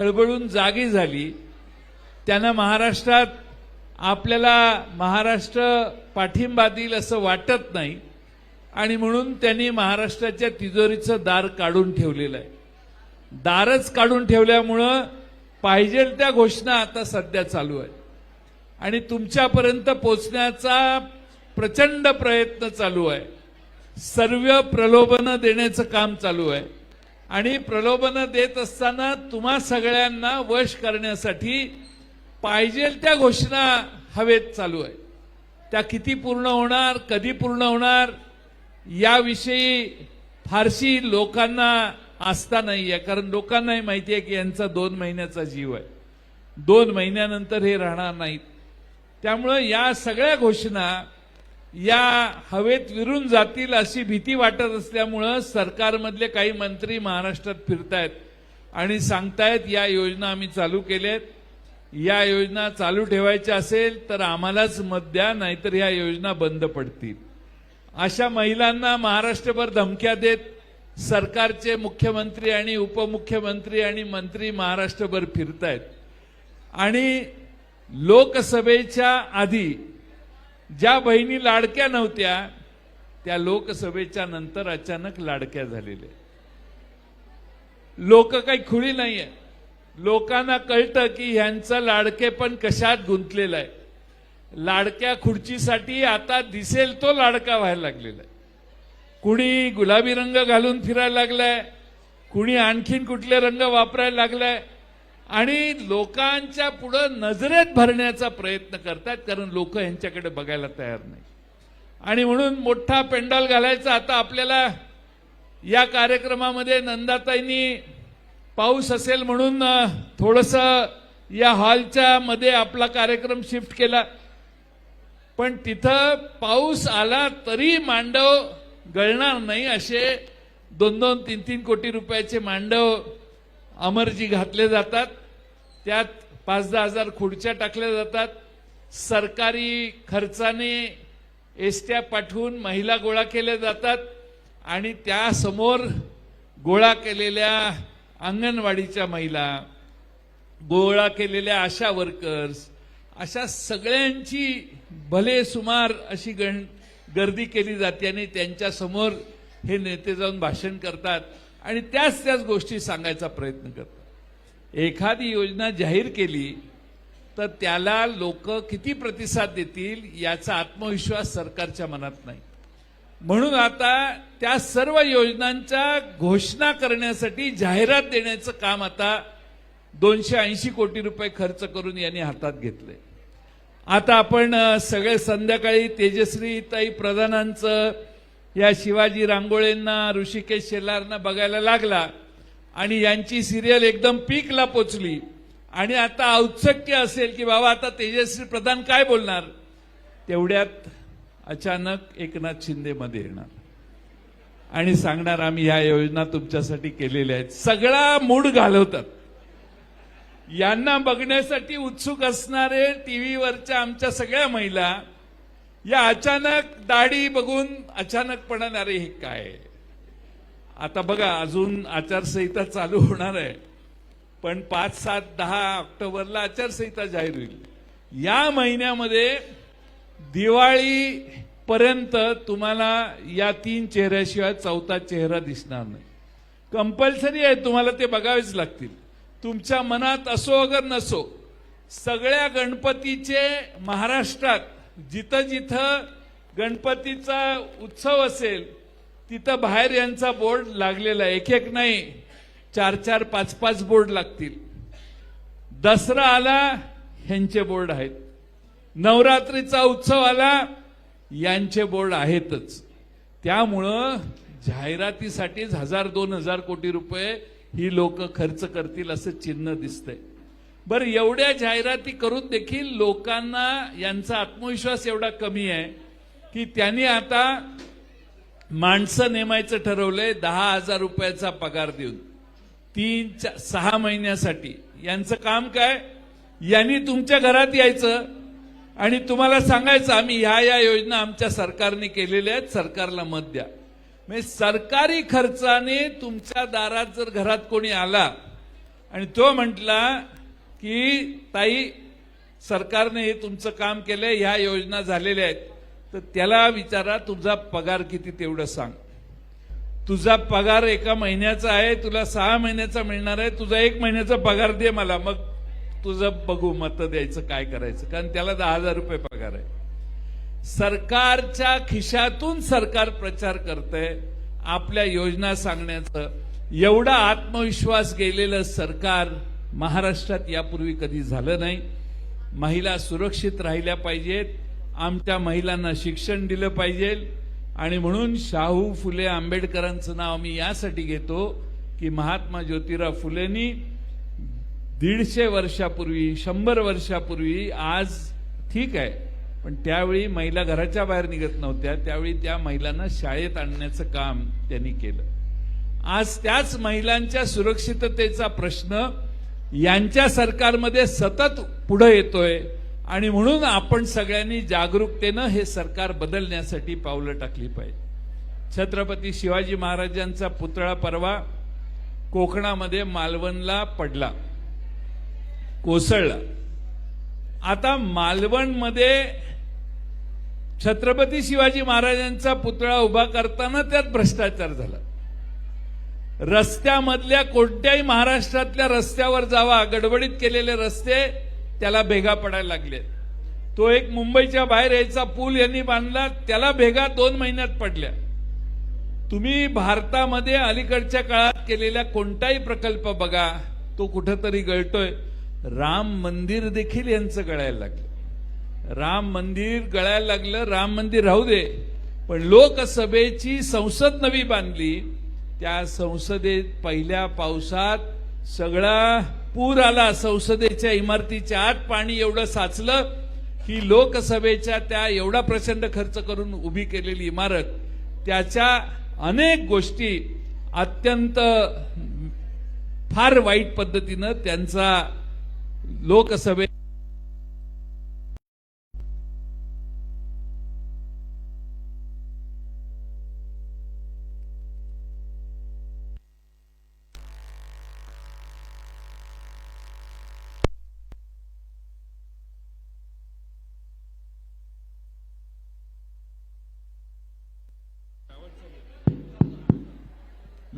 खळबळून जागी झाली. त्यानं महाराष्ट्रात आपल्याला महाराष्ट्र पाठिंबा देईल असं वाटत नाही आणि म्हणून त्यांनी महाराष्ट्राच्या तिजोरीचं दार काढून ठेवलेलं आहे. दारच काढून ठेवल्यामुळं पाहिजे त्या घोषणा आता सध्या चालू आहेत. आणि तुमच्यापर्यंत पोचण्याचा प्रचंड प्रयत्न चालू आहे. सर्व प्रलोभनं देण्याचं काम चालू आहे. आणि प्रलोभनं देत असताना तुम्हा सगळ्यांना वश करण्यासाठी पाहिजे त्या घोषणा हवेत चालू आहे. त्या किती पूर्ण होणार कधी पूर्ण होणार याविषयी फारशी लोकांना आस्था नाही आहे कारण लोकांनाही माहिती आहे की यांचा दोन महिन्याचा जीव आहे. दोन महिन्यानंतर हे राहणार नाहीत. त्यामुळं या सगळ्या घोषणा या हवेत विरून जातील अशी भीती वाटत असल्यामुळं सरकारमधले काही मंत्री महाराष्ट्रात फिरतायत आणि सांगतायत या योजना आम्ही चालू केल्यात. या योजना चालू ठेवायच्या असेल तर आम्हालाच मत द्या नाहीतर ह्या योजना बंद पडतील. अशा महिलांना महाराष्ट्रभर धमक्या देत सरकारचे मुख्यमंत्री आणि उपमुख्यमंत्री आणि मंत्री महाराष्ट्रभर फिरतायत. आणि लोकसभेच्या आधी ज्या बहिणी लाडक्या नव्हत्या त्या लोकसभेच्या नंतर अचानक लाडक्या झालेल्या लोक काही खुळी नाहीये. लोकांना कळतं की ह्यांचं लाडकेपण कशात गुंतलेलं आहे. लाडक्या खुर्चीसाठी आता दिसेल तो लाडका व्हायला लागलेला आहे. कुणी गुलाबी रंग घालून फिरायला लागलाय कुणी आणखीन कुठले रंग वापरायला लागलाय आणि लोकांच्या पुढं नजरेत भरण्याचा प्रयत्न करतात कारण लोक यांच्याकडे बघायला तयार नाही. आणि म्हणून मोठा पेंडॉल घालायचा. आता आपल्याला या कार्यक्रमामध्ये नंदाताईंनी पाऊस असेल म्हणून थोडस या हॉलच्या मध्ये आपला कार्यक्रम शिफ्ट केला. पण तिथं पाऊस आला तरी मांडव गळणार नाही असे दोन दोन तीन तीन कोटी रुपयाचे मांडव अमरजी घातले जातात त्यात पाच दहा हजार खुर्च्या टाकल्या जातात. सरकारी खर्चाने एसट्या पाठवून महिला गोळा केल्या जातात आणि त्यासमोर गोळा केलेल्या अंगणवाडीच्या महिला गोळा केलेल्या आशा वर्कर्स अशा सगळ्यांची भले सुमार अशी गण गर्दी केली जाते आणि त्यांच्यासमोर हे नेते जाऊन भाषण करतात. आणि त्याच त्याच गोष्टी सांगायचा प्रयत्न करतात. एखादी योजना जाहीर केली तर त्याला लोक किती प्रतिसाद देतील याचा आत्मविश्वास सरकारच्या मनात नाही. म्हणून आता त्या सर्व योजनांच्या घोषणा करण्यासाठी जाहिरात देण्याचं काम आता दोनशे ऐंशी कोटी रुपये खर्च करून यांनी हातात घेतले आता आपण सगळे संध्याकाळी तेजश्री ताई प्रधानांचं या शिवाजी रांगोळेंना ऋषिकेश शेलारना बघायला लागला आणि यांची सिरियल एकदम पीकला पोचली. आणि आता औत्सुक्य असेल की बाबा आता तेजस्वी प्रधान काय बोलणार? तेवढ्यात अचानक एकनाथ शिंदे मध्ये येणार. आणि सांगणार आम्ही ह्या योजना तुमच्यासाठी केलेल्या आहेत. सगळा मूड घालवतात. यांना बघण्यासाठी उत्सुक असणारे टीव्हीवरच्या आमच्या सगळ्या महिला या अचानक दाढी बघून अचानकपणाने अरे हे काय? आता बघा अजून आचारसंहिता चालू होणार आहे. पण पाच सात दहा ऑक्टोबरला आचारसंहिता जाहीर होईल. या महिन्यामध्ये दिवाळी पर्यंत तुम्हाला या तीन चेहऱ्याशिवाय चौथा चेहरा दिसणार नाही. कंपल्सरी आहे तुम्हाला ते बघावेच लागतील. तुमच्या मनात असो अगर नसो सगळ्या गणपतीचे महाराष्ट्रात जिथं जिथं गणपतीचा उत्सव असेल तिथं बाहेर यांचा बोर्ड लागलेला आहे. एक एक नाही चार चार पाच पाच बोर्ड लागतील. दसरा आला ह्यांचे बोर्ड आहेत. नवरात्रीचा उत्सव आला यांचे बोर्ड आहेतच. त्यामुळं जाहिरातीसाठीच हजार दोन हजार कोटी रुपये ही लोक खर्च करतील असं चिन्ह दिसतंय. बरं एवढ्या जाहिराती करून देखील लोकांना यांचा आत्मविश्वास एवढा कमी आहे की त्यांनी आता माणसं नेमायचं ठरवलंय दहा हजार रुपयाचा पगार देऊन. तीन चा- सहा महिन्यासाठी. यांचं काम काय? यांनी तुमच्या घरात यायचं आणि तुम्हाला सांगायचं आम्ही ह्या या योजना आमच्या सरकारने केलेल्या आहेत सरकारला मत द्या. म्हणजे सरकारी खर्चाने तुमच्या दारात जर घरात कोणी आला आणि तो म्हटला की ताई सरकारने हे तुमचं काम केलंय ह्या योजना झालेल्या आहेत. तर त्याला विचारा तुझा पगार किती तेवढं सांग. तुझा पगार एका महिन्याचा आहे तुला सहा महिन्याचा मिळणार आहे तुझा एक महिन्याचा पगार दे मला मग तुझं बघू मत द्यायचं काय करायचं. कारण त्याला दहा हजार रुपये पगार आहे. सरकारच्या खिशातून सरकार प्रचार करतंय आपल्या योजना सांगण्याचं. एवढा आत्मविश्वास गेलेलं सरकार महाराष्ट्रात यापूर्वी कधी झालं नाही. महिला सुरक्षित राहिल्या पाहिजेत. आमच्या महिलांना शिक्षण दिलं पाहिजे. आणि म्हणून शाहू फुले आंबेडकरांचं नाव मी यासाठी घेतो की महात्मा ज्योतिराव फुलेंनी दीडशे वर्षापूर्वी शंभर वर्षापूर्वी आज ठीक आहे. पण त्यावेळी महिला घराच्या बाहेर निघत नव्हत्या. त्यावेळी त्या महिलांना शाळेत आणण्याचं काम त्यांनी केलं. आज त्याच महिलांच्या सुरक्षिततेचा प्रश्न यांच्या सरकारमध्ये सतत पुढे येतोय आणि म्हणून आपण सगळ्यांनी जागरूकतेनं हे सरकार बदलण्यासाठी पावलं टाकली पाहिजे छत्रपती शिवाजी महाराजांचा पुतळा परवा कोकणामध्ये मालवणला पडला कोसळला. आता मालवणमध्ये छत्रपती शिवाजी महाराजांचा पुतळा उभा करताना त्यात भ्रष्टाचार झाला. रस्त्यामधल्या कोणत्याही महाराष्ट्रातल्या रस्त्यावर जावा गडबडीत केलेले रस्ते त्याला भेगा पडायला लागले. तो एक मुंबईच्या बाहेर यायचा पूल यांनी बांधला त्याला भेगा दोन महिन्यात पडल्या. तुम्ही भारतामध्ये अलीकडच्या काळात केलेला कोणताही प्रकल्प बघा तो कुठंतरी गळतोय. राम मंदिर देखील यांचं गळायला लागलं. राम मंदिर गळायला लागलं राम मंदिर राहू दे. पण लोकसभेची संसद नवी बांधली त्या संसदेत पहिल्या पावसात सगळा पूर आला. संसदेच्या इमारतीच्या आत पाणी एवढं साचलं की लोकसभेच्या त्या एवढा प्रचंड खर्च करून उभी केलेली इमारत त्याच्या अनेक गोष्टी अत्यंत फार वाईट पद्धतीनं त्यांचा लोकसभेत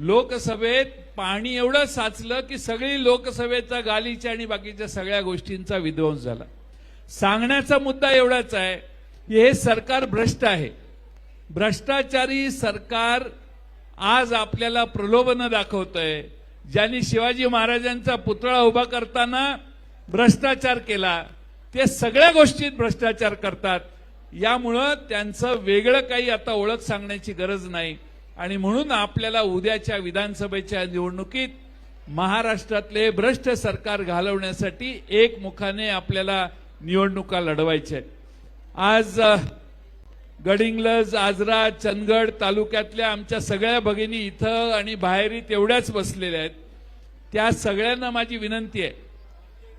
लोकसभेत पाणी एवढं साचलं की सगळी लोकसभेचा गालीच्या आणि बाकीच्या सगळ्या गोष्टींचा विध्वंस झाला. सांगण्याचा मुद्दा एवढाच आहे की हे सरकार भ्रष्ट आहे. भ्रष्टाचारी सरकार आज आपल्याला प्रलोभनं दाखवतंय. ज्यांनी शिवाजी महाराजांचा पुतळा उभा करताना भ्रष्टाचार केला ते सगळ्या गोष्टीत भ्रष्टाचार करतात. यामुळं त्यांचं वेगळं काही आता ओळख सांगण्याची गरज नाही. आणि म्हणून आपल्याला उद्याच्या विधानसभेच्या निवडणुकीत महाराष्ट्रातले भ्रष्ट सरकार घालवण्यासाठी एकमुखाने आपल्याला निवडणुका लढवायच्या आज गडिंगलज गडिंग्लज आजरा चंदगड तालुक्यातल्या आमच्या सगळ्या भगिनी इथं आणि बाहेरी तेवढ्याच बसलेल्या आहेत. त्या सगळ्यांना माझी विनंती आहे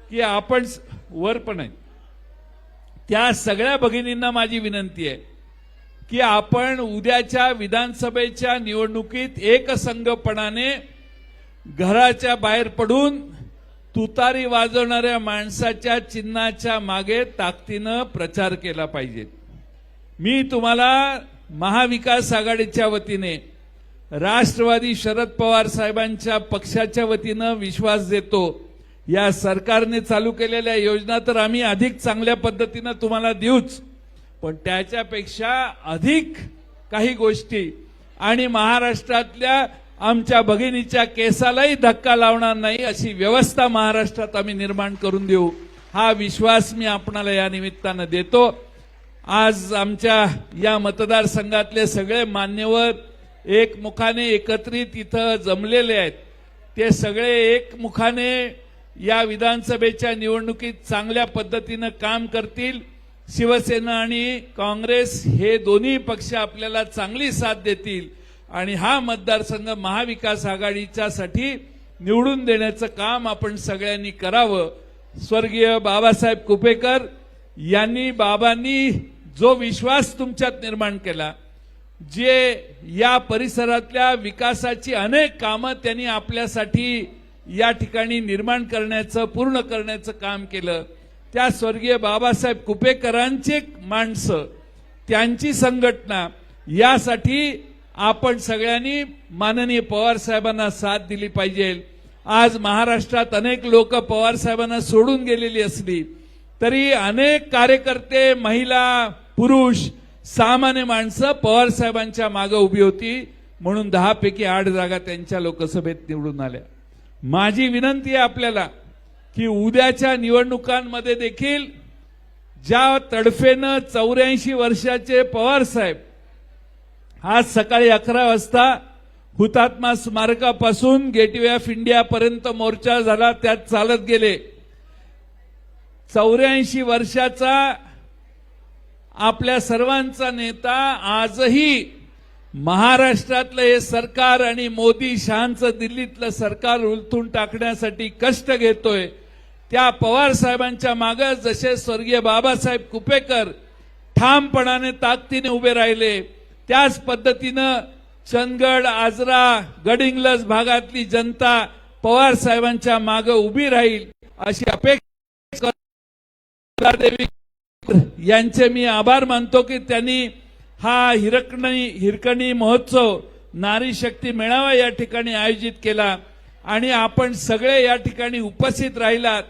की आपण वर पण आहे. त्या सगळ्या भगिनींना माझी विनंती आहे की आपण उद्याच्या विधानसभेच्या निवडणुकीत एकसंघपणाने घराच्या बाहेर पडून तुतारी वाजवणाऱ्या माणसाच्या चिन्हाच्या मागे ताकदीनं प्रचार केला पाहिजे. मी तुम्हाला महाविकास आघाडीच्या वतीने राष्ट्रवादी शरद पवार साहेबांच्या पक्षाच्या वतीनं विश्वास देतो. या सरकारने चालू केलेल्या योजना तर आम्ही अधिक चांगल्या पद्धतीनं तुम्हाला देऊच. पण त्याच्यापेक्षा अधिक काही गोष्टी. आणि महाराष्ट्रातल्या आमच्या भगिनीच्या केसालाही धक्का लावणार नाही अशी व्यवस्था महाराष्ट्रात आम्ही निर्माण करून देऊ. हा विश्वास मी आपणाला या निमित्तानं देतो. आज आमच्या या मतदारसंघातले सगळे मान्यवर एकमुखाने एकत्रित इथं जमलेले आहेत. ते सगळे एकमुखाने या विधानसभेच्या निवडणुकीत चांगल्या पद्धतीनं काम करतील. शिवसेना आणि काँग्रेस हे दोन्ही पक्ष आपल्याला चांगली साथ देतील आणि हा मतदारसंघ महाविकास आघाडीच्या साठी निवडून देण्याचं काम आपण सगळ्यांनी करावं. स्वर्गीय बाबासाहेब कुपेकर यांनी बाबांनी जो विश्वास तुमच्यात निर्माण केला जे या परिसरातल्या विकासाची अनेक कामं त्यांनी आपल्यासाठी या ठिकाणी निर्माण करण्याचं पूर्ण करण्याचं काम केलं. त्या स्वर्गीय बाबासाहेब कुपेकरांचे माणसं त्यांची संघटना यासाठी आपण सगळ्यांनी माननीय पवार साहेबांना साथ दिली पाहिजे. आज महाराष्ट्रात अनेक लोक पवारसाहेबांना सोडून गेलेली असली तरी अनेक कार्यकर्ते महिला पुरुष सामान्य माणसं पवारसाहेबांच्या मागे उभी होती म्हणून दहापैकी आठ जागा त्यांच्या लोकसभेत निवडून आल्या. माझी विनंती आहे आपल्याला की उद्याच्या निवडणुकांमध्ये देखील ज्या तडफेनं चौऱ्याऐंशी वर्षाचे पवार साहेब आज सकाळी अकरा वाजता हुतात्मा स्मारकापासून गेटवे ऑफ इंडियापर्यंत मोर्चा झाला त्यात चालत गेले. चौऱ्याऐंशी वर्षाचा आपल्या सर्वांचा नेता आजही महाराष्ट्रातलं हे सरकार आणि मोदी शहांचं दिल्लीतलं सरकार उलथून टाकण्यासाठी कष्ट घेतोय. त्या पवार साहेबांच्या मागे जसे स्वर्गीय बाबासाहेब कुपेकर ठामपणाने ताकदीने उभे राहिले त्याच पद्धतीनं चंदगड आजरा गडिंग्लज भागातली जनता पवार साहेबांच्या मागे उभी राहील अशी अपेक्षा देवी यांचे मी आभार मानतो की त्यांनी हा हिरकणी हिरकणी महोत्सव नारी शक्ती मेळावा या ठिकाणी आयोजित केला आणि आपण सगळे या ठिकाणी उपस्थित राहिलात.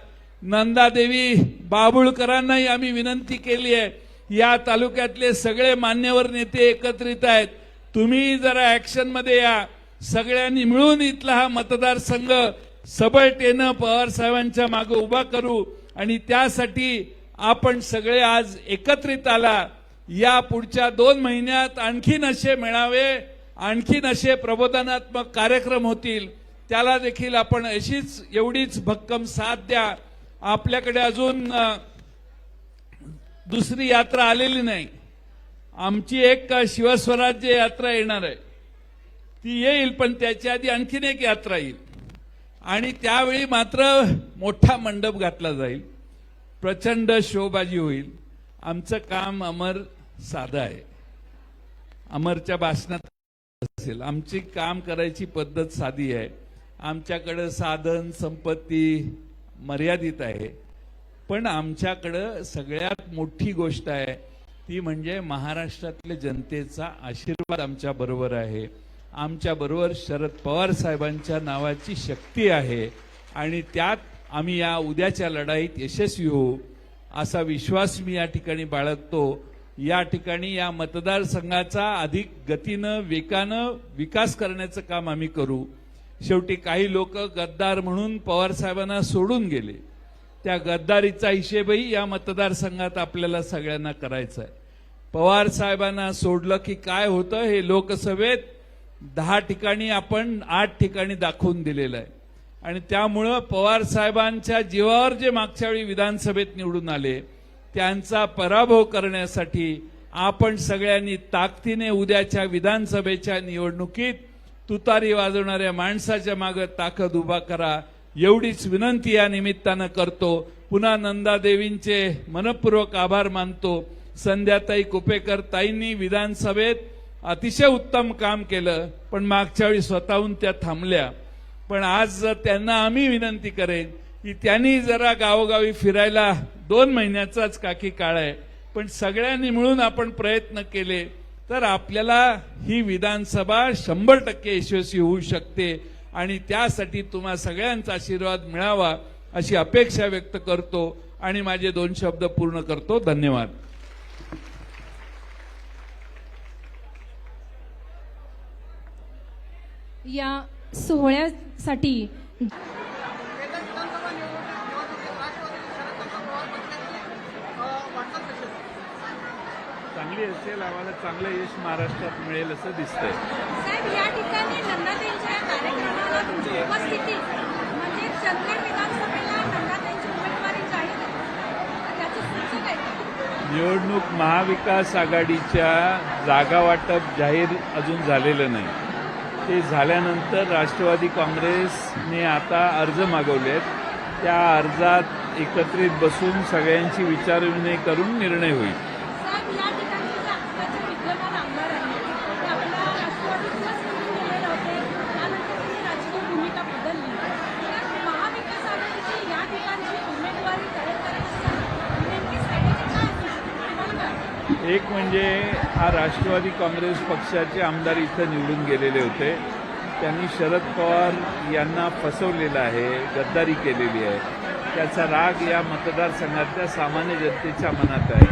नंदादेवी बाबुळकरांनाही आम्ही विनंती केली आहे या तालुक्यातले सगळे मान्यवर नेते एकत्रित आहेत. तुम्ही जरा ॲक्शनमध्ये या. सगळ्यांनी मिळून इथला हा मतदारसंघ सबळतेनं पवार साहेबांच्या मागे उभा करू आणि त्यासाठी आपण सगळे आज एकत्रित आला. या पुढच्या दोन महिन्यात आणखीन असे मेळावे आणखीन असे प्रबोधनात्मक कार्यक्रम होतील. त्याला देखील आपण अशीच एवढीच भक्कम साथ द्या. आपल्याकडे अजून दुसरी यात्रा आलेली नाही. आमची एक शिवस्वराज्य यात्रा येणार आहे. ती येईल पण त्याच्या आधी आणखीन एक यात्रा येईल. आणि त्यावेळी मात्र मोठा मंडप घातला जाईल. प्रचंड शोबाजी होईल. आमचं काम अमर साधं आहे. अमरच्या भाषणात असेल. आमची काम करायची पद्धत साधी आहे. आमच्याकडं साधन संपत्ती मर्यादित आहे. पण आमच्याकडं सगळ्यात मोठी गोष्ट आहे ती म्हणजे महाराष्ट्रातल्या जनतेचा आशीर्वाद आमच्या बरोबर आहे. आमच्या बरोबर शरद पवार साहेबांच्या नावाची शक्ती आहे आणि त्यात आम्ही या उद्याच्या लढाईत यशस्वी होऊ असा विश्वास मी या ठिकाणी बाळगतो. या ठिकाणी या मतदारसंघाचा अधिक गतीनं वेगानं विकास करण्याचं काम आम्ही करू. शेवटी काही लोक गद्दार म्हणून पवारसाहेबांना सोडून गेले. त्या गद्दारीचा हिशेबही या मतदारसंघात आपल्याला सगळ्यांना करायचा आहे. पवार साहेबांना सोडलं की काय होतं हे लोकसभेत दहा ठिकाणी आपण आठ ठिकाणी दाखवून दिलेलं आहे. आणि त्यामुळं पवार साहेबांच्या जीवावर जे मागच्या वेळी विधानसभेत निवडून आले त्यांचा पराभव करण्यासाठी आपण सगळ्यांनी ताकदीने उद्याच्या विधानसभेच्या निवडणुकीत तुतारी वाजवणाऱ्या माणसाच्या मागे ताकद उभा करा. एवढीच विनंती या निमित्तानं करतो. पुन्हा नंदादेवींचे मनपूर्वक आभार मानतो. संध्याताई कुपेकर ताईंनी विधानसभेत अतिशय उत्तम काम केलं पण मागच्या वेळी स्वतःहून त्या थांबल्या. पण आज त्यांना आम्ही विनंती करेन की त्यांनी जरा गावोगावी फिरायला दोन महिन्याचाच काकी काळ आहे पण सगळ्यांनी मिळून आपण प्रयत्न केले. तर आपल्याला ही विधानसभा शंभर टक्के यशस्वी होऊ शकते आणि त्यासाठी तुम्हा सगळ्यांचा आशीर्वाद मिळावा अशी अपेक्षा व्यक्त करतो आणि माझे दोन शब्द पूर्ण करतो. धन्यवाद. या सोहळ्यासाठी चांगली असेल आम्हाला चांगलं यश महाराष्ट्रात मिळेल असं दिसतंय. साहेब या ठिकाणी नंदाताईंच्या कार्यक्रमाला तुमची उपस्थिती म्हणजे चंदगड विधानसभेला नंदाताईंची उमेदवारी जाहीर आहे. त्याचं सूचक आहे. का? निवडणूक महाविकास आघाडीच्या जागा वाटप जाहीर अजून झालेलं नाही. ते झाल्यानंतर राष्ट्रवादी काँग्रेसने आता अर्ज मागवले आहेत. त्या अर्जात एकत्रित बसून सगळ्यांची विचारविनिमय करून निर्णय होईल साहेब या ठिकाणी जे आत्ताचे विद्यमान आमदार आहेत ते आपल्या राष्ट्रवादीतूनच निवडून गेलेले होते त्यानंतर त्यांनी राजकीय भूमिका बदलली एक म्हणजे हा राष्ट्रवादी काँग्रेस पक्षाचे आमदार इथं निवडून गेलेले होते. त्यांनी शरद पवार यांना फसवलेलं आहे गद्दारी केलेली आहे. त्याचा राग या मतदारसंघातल्या सामान्य जनतेच्या मनात आहे.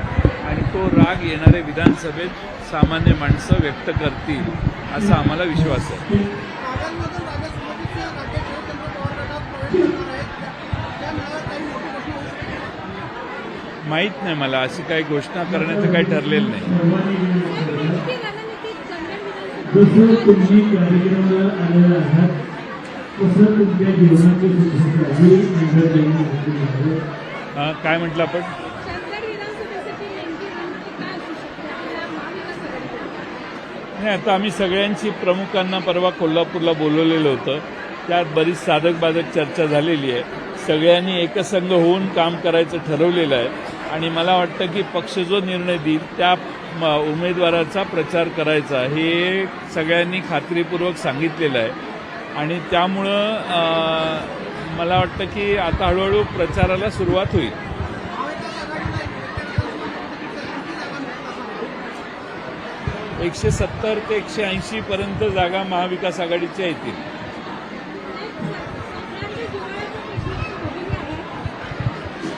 आणि तो राग येणारे विधानसभेत सामान्य माणसं व्यक्त करतील असा आम्हाला विश्वास आहे. माहीत नाही मला अशी काही घोषणा करण्याचं काही ठरलेलं नाही. काय म्हटलं आपण? नाही आता आम्ही सगळ्यांची प्रमुखांना परवा कोल्हापूरला बोलवलेलं होतं. त्यात बरीच साधक बाधक चर्चा झालेली आहे. सगळ्यांनी एकसंघ होऊन काम करायचं ठरवलेलं आहे. आणि मला वाटतं की पक्ष जो निर्णय देईल त्या म- उमेदवाराचा प्रचार करायचा हे सगळ्यांनी खात्रीपूर्वक सांगितलेलं आहे. आणि त्यामुळं मला वाटतं की आता हळूहळू प्रचाराला सुरुवात होईल. एकशे सत्तर ते एकशे ऐंशी पर्यंत जागा महाविकास आघाडीच्या येतील सगळ्यांच्या जिव्हाळ्याचा प्रश्न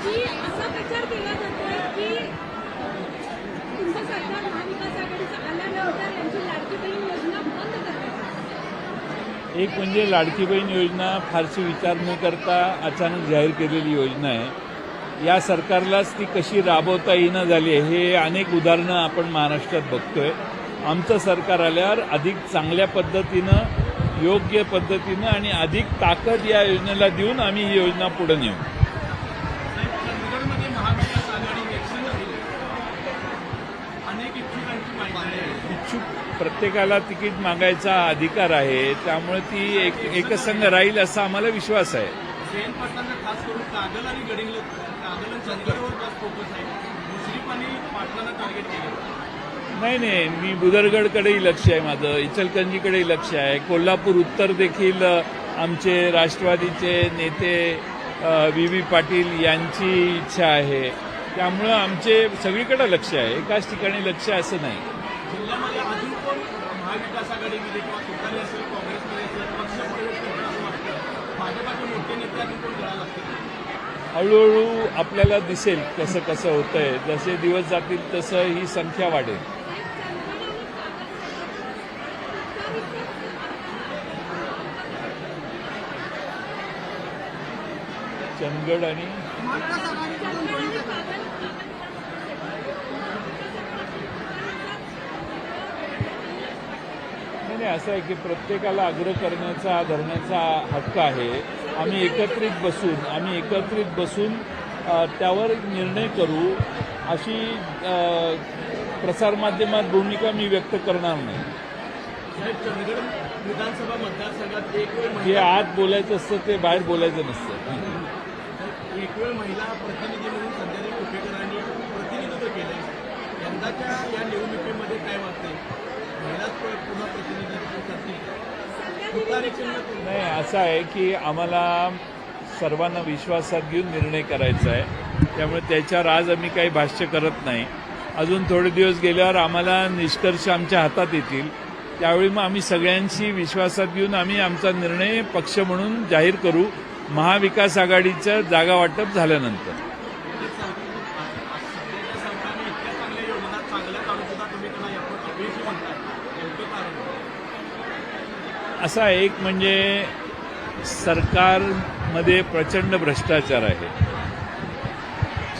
की असा प्रचार केला जातोय की तुमचं सरकार महाविकास आघाडीचं आल्यानंतर यांची लाडकी बहीण योजना बंद करणार एक म्हणजे लाडकी बहीण योजना फारशी विचार न करता अचानक जाहीर केलेली योजना आहे. या सरकारलाच ती कशी राबवता येणं झाली आहे हे अनेक उदाहरणं आपण महाराष्ट्रात बघतोय. आमचं सरकार आल्यावर अधिक चांगल्या पद्धतीनं योग्य पद्धतीनं आणि अधिक ताकद या योजनेला देऊन आम्ही ही योजना पुढे नेऊ. इच्छुक प्रत्येकाला तिकीट मागायचा अधिकार आहे त्यामुळे ती एक एकसंघ राहील असा आम्हाला विश्वास आहे. नाही नाही मी बुदरगडकडेही लक्ष आहे माझं इचलकरंजीकडेही लक्ष आहे. कोल्हापूर उत्तर देखील आमचे राष्ट्रवादीचे नेते व्ही. व्ही. पाटील यांची इच्छा आहे. त्यामुळं आमचे सगळीकडे लक्ष आहे एकाच ठिकाणी लक्ष आहे असं नाही जिल्ह्यामध्ये अजून कोण महाविकास आघाडीमध्ये किंवा तुतारी असेल काँग्रेसमध्ये असेल पक्ष प्रवेश करतील असं वाटतं भाजपाचे मोठे नेते अजून कोण घडा लागतील? हळूहळू आपल्याला दिसेल कसं कसं होतंय. जसे दिवस जातील तसं ही संख्या वाढेल. चंदगड आणि नाही असं आहे की प्रत्येकाला आग्रह करण्याचा धरण्याचा हक्क आहे. आम्ही एकत्रित बसून आम्ही एकत्रित बसून त्यावर निर्णय करू अशी प्रसारमाध्यमात भूमिका मी व्यक्त करणार नाही. विधानसभा मतदारसंघात एक वेळ जे आत बोलायचं असतं ते बाहेर बोलायचं नसतं. एक वेळ महिला प्रतिनिधी म्हणून संध्याकाळी कुपेकरांनी प्रतिनिधित्व केलंय. यंदाच्या या निवडणुकीमध्ये काय वाटतंय महिलाच प- पुन्हा प्रतिनिधित्व करतील तुतारी चिन्ह कोण? नाही असं आहे की आम्हाला सर्वांना विश्वासात घेऊन निर्णय करायचा आहे. त्यामुळे त्याच्यावर आज आम्ही काही भाष्य करत नाही. अजून थोडे दिवस गेल्यावर आम्हाला निष्कर्ष आमच्या हातात येतील. त्यावेळी मग आम्ही सगळ्यांशी विश्वासात घेऊन आम्ही आमचा निर्णय पक्ष म्हणून जाहीर करू. महाविकास आघाडीचं जागा वाटप झाल्यानंतर सध्याच्या सरकारने इतक्या चांगल्या योजना चांगल्या काढून सुद्धा तुम्ही त्यांना यापुढे अपयशी म्हणताय नेमकं कारण असा एक म्हणजे सरकारमध्ये प्रचंड भ्रष्टाचार आहे.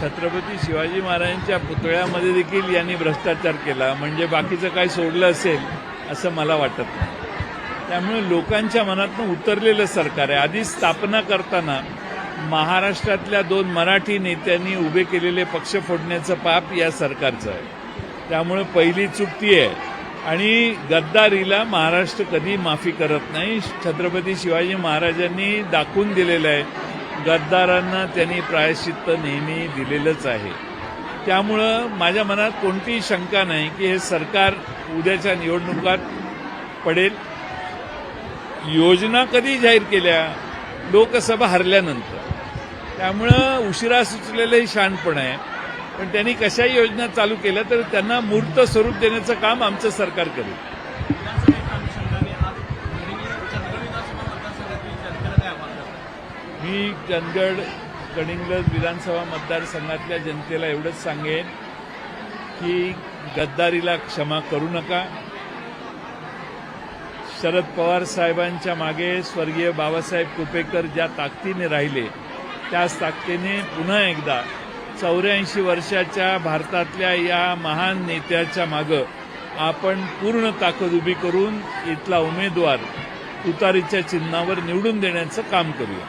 छत्रपती शिवाजी महाराजांच्या पुतळ्यामध्ये देखील यांनी भ्रष्टाचार केला. म्हणजे बाकीचं काय सोडलं असेल असं मला वाटत नाही. त्यामुळे लोकांच्या मनातनं उतरलेलं सरकार आहे. आधी स्थापना करताना महाराष्ट्रातल्या दोन मराठी नेत्यांनी उभे केलेले पक्ष फोडण्याचं पाप या सरकारचं आहे. त्यामुळे पहिली चूक ती आहे. आणि गद्दारीला महाराष्ट्र कधी माफी करत नाही. छत्रपती शिवाजी महाराजांनी दाखवून दिलेलं आहे. गद्दारांना त्यांनी प्रायश्चित्त नेहमी दिलेलंच आहे. त्यामुळं माझ्या मनात कोणतीही शंका नाही की हे सरकार उद्याच्या निवडणुकात पडेल. योजना कधी जाहीर केल्या? लोकसभा हरल्यानंतर. त्यामुळं उशिरा सुचलेलंही शानपण आहे. पण त्यांनी कशाही योजना चालू केल्या तर त्यांना मूर्त स्वरूप देण्याचं काम आमचं सरकार करेल. मी चंदगड कडिंगलज विधानसभा मतदारसंघातल्या जनतेला एवढंच सांगेन की गद्दारीला क्षमा करू नका. शरद पवार साहेबांच्या मागे स्वर्गीय बाबासाहेब कुपेकर ज्या ताकदीने राहिले त्याच ताकदीने पुन्हा एकदा चौऱ्याऐंशी वर्षाच्या भारतातल्या या महान नेत्याच्या मागं आपण पूर्ण ताकद उभी करून इथला उमेदवार तुतारीच्या चिन्हावर निवडून देण्याचं काम करूया.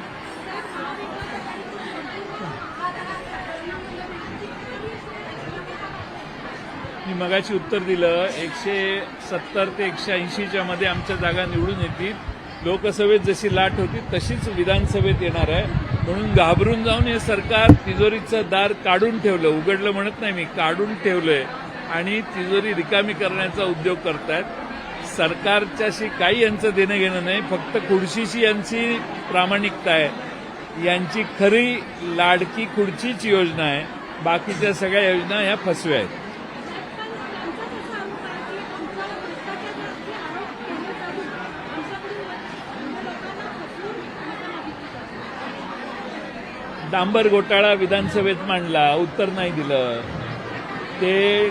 मी मगाशी उत्तर दिलं एकशे सत्तर ते एकशे ऐंशीच्या मध्ये आमच्या जागा निवडून येतील. लोकसभेत जशी लाट होती तशीच विधानसभेत येणार आहे. म्हणून घाबरून जाऊन हे सरकार तिजोरीचं दार काढून ठेवलं. उघडलं म्हणत नाही मी काढून ठेवलंय. आणि तिजोरी रिकामी करण्याचा उद्योग करतायत. सरकारच्याशी काही यांचं देणं घेणं नाही फक्त खुर्शीशी यांची प्रामाणिकता आहे. यांची खरी लाडकी खुर्चीची योजना आहे. बाकीच्या सगळ्या योजना ह्या फसव्या आहेत. डांबर घोटाळा विधानसभेत मांडला उत्तर नाही दिलं. ते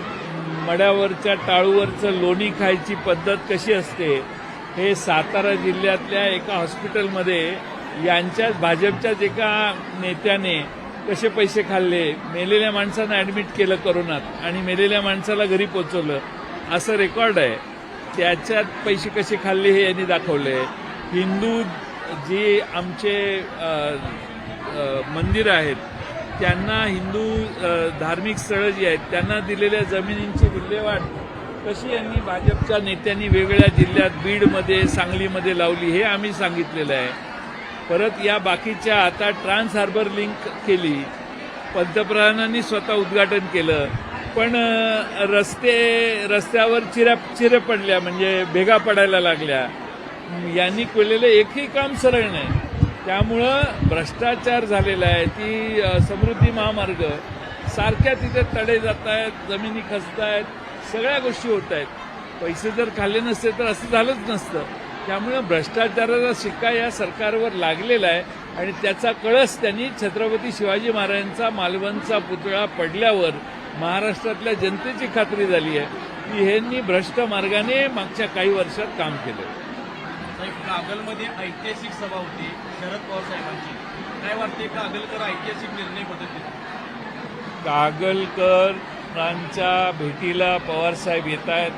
मड्यावरच्या टाळूवरचं लोणी खायची पद्धत कशी असते हे सातारा जिल्ह्यातल्या एका हॉस्पिटलमध्ये यांच्याच भाजपच्याच एका नेत्याने कसे पैसे खाल्ले मेलेल्या माणसानं ऍडमिट केलं करोनात आणि मेलेल्या माणसाला घरी पोचवलं असं रेकॉर्ड आहे. त्याच्यात पैसे कसे खाल्ले हे यांनी दाखवले. हिंदू जी आमचे मंदिर आहेत. त्यांना हिंदू धार्मिक स्थळं जी आहेत त्यांना दिलेल्या जमिनींची विल्हेवाट कशी यांनी भाजपच्या नेत्यांनी वेगवेगळ्या जिल्ह्यात बीडमध्ये सांगलीमध्ये लावली हे आम्ही सांगितलेलं आहे. परत या बाकीच्या आता ट्रान्स हार्बर लिंक केली. पंतप्रधानांनी स्वतः उद्घाटन केलं. पण रस्ते रस्त्यावर चिऱ्या चिरे पडल्या म्हणजे भेगा पडायला लागल्या. यांनी केलेलं एकही काम सरळ नाही. त्यामुळं भ्रष्टाचार झालेला आहे. ती समृद्धी महामार्ग सारख्या तिथे तडे जात आहेत जमिनी खचत आहेत सगळ्या गोष्टी होत आहेत. पैसे जर खाल्ले नसते तर असं झालंच नसतं. त्यामुळं भ्रष्टाचाराचा शिक्का या सरकारवर लागलेला आहे आणि त्याचा कळस त्यांनी छत्रपती शिवाजी महाराजांचा मालवणचा पुतळा पडल्यावर महाराष्ट्रातल्या जनतेची खात्री झाली आहे की ह्यांनी भ्रष्ट मार्गाने मागच्या काही वर्षात काम केलं. कागलमध्ये ऐतिहासिक सभा होती. शरद पवार साहेबांची. काय वाटते कागलकर ऐतिहासिक निर्णय बदलतील कागलकरांच्या भेटीला पवारसाहेब येत आहेत.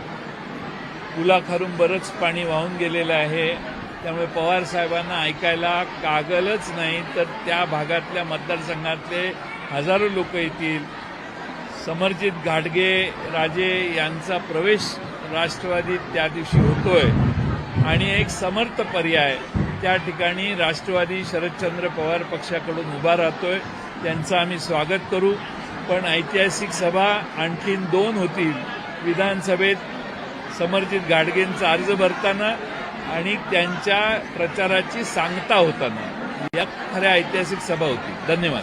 पुलाखारून बरंच पाणी वाहून गेलेलं आहे. त्यामुळे पवार साहेबांना ऐकायला कागलच नाही तर त्या भागातल्या मतदारसंघातले हजारो लोक येतील. समर्जित घाटगे राजे यांचा प्रवेश राष्ट्रवादीत त्या दिवशी होतोय. आणि एक समर्थ पर्याय त्या ठिकाणी राष्ट्रवादी शरदचंद्र पवार पक्षाकडून उभा राहतोय. त्यांचं आम्ही स्वागत करू. पण ऐतिहासिक सभा आणखीन दोन होतील. विधानसभेत समर्जित गाडगेंचा अर्ज भरताना आणि त्यांच्या प्रचाराची सांगता होताना. या खऱ्या ऐतिहासिक सभा होती धन्यवाद.